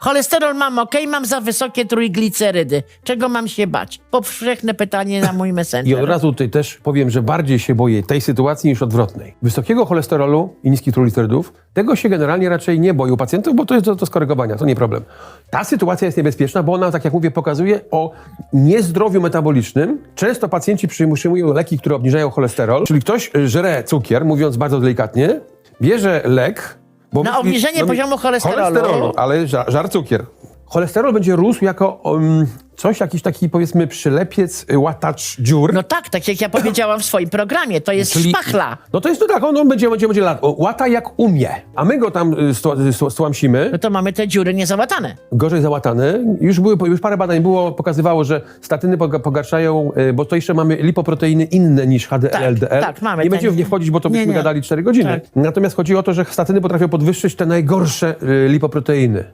Cholesterol mam ok, mam za wysokie trójglicerydy. Czego mam się bać? Powszechne pytanie na mój I messenger. od razu tutaj też powiem, że bardziej się boję tej sytuacji niż odwrotnej. Wysokiego cholesterolu i niskich trójglicerydów, tego się generalnie raczej nie boję u pacjentów, bo to jest do, do skorygowania, to nie problem. Ta sytuacja jest niebezpieczna, bo ona, tak jak mówię, pokazuje o niezdrowiu metabolicznym. Często pacjenci przyjmują leki, które obniżają cholesterol, czyli ktoś y, żre cukier, mówiąc bardzo delikatnie, bierze lek, bo Na obniżenie poziomu cholesterolu. cholesterolu, ale żar, żar cukier. Cholesterol będzie rósł jako um, coś, jakiś taki powiedzmy przylepiec, y, łatacz dziur. No tak, tak jak ja powiedziałam w swoim programie, to jest szpachla. No to jest to tak, on, on będzie, będzie, będzie lat, łata jak umie, a my go tam y, sto- sto- stłamsimy, No to mamy te dziury niezałatane. gorzej załatany. Już, były, już parę badań było, pokazywało, że statyny poga- pogarszają, y, bo to jeszcze mamy lipoproteiny inne niż HDL, Tak, LDL. tak, mamy Nie będziemy w nie wchodzić, bo to Nie, byśmy nie. gadali 4 godziny. Tak. Natomiast chodzi o to, że statyny potrafią podwyższyć te najgorsze y, lipoproteiny.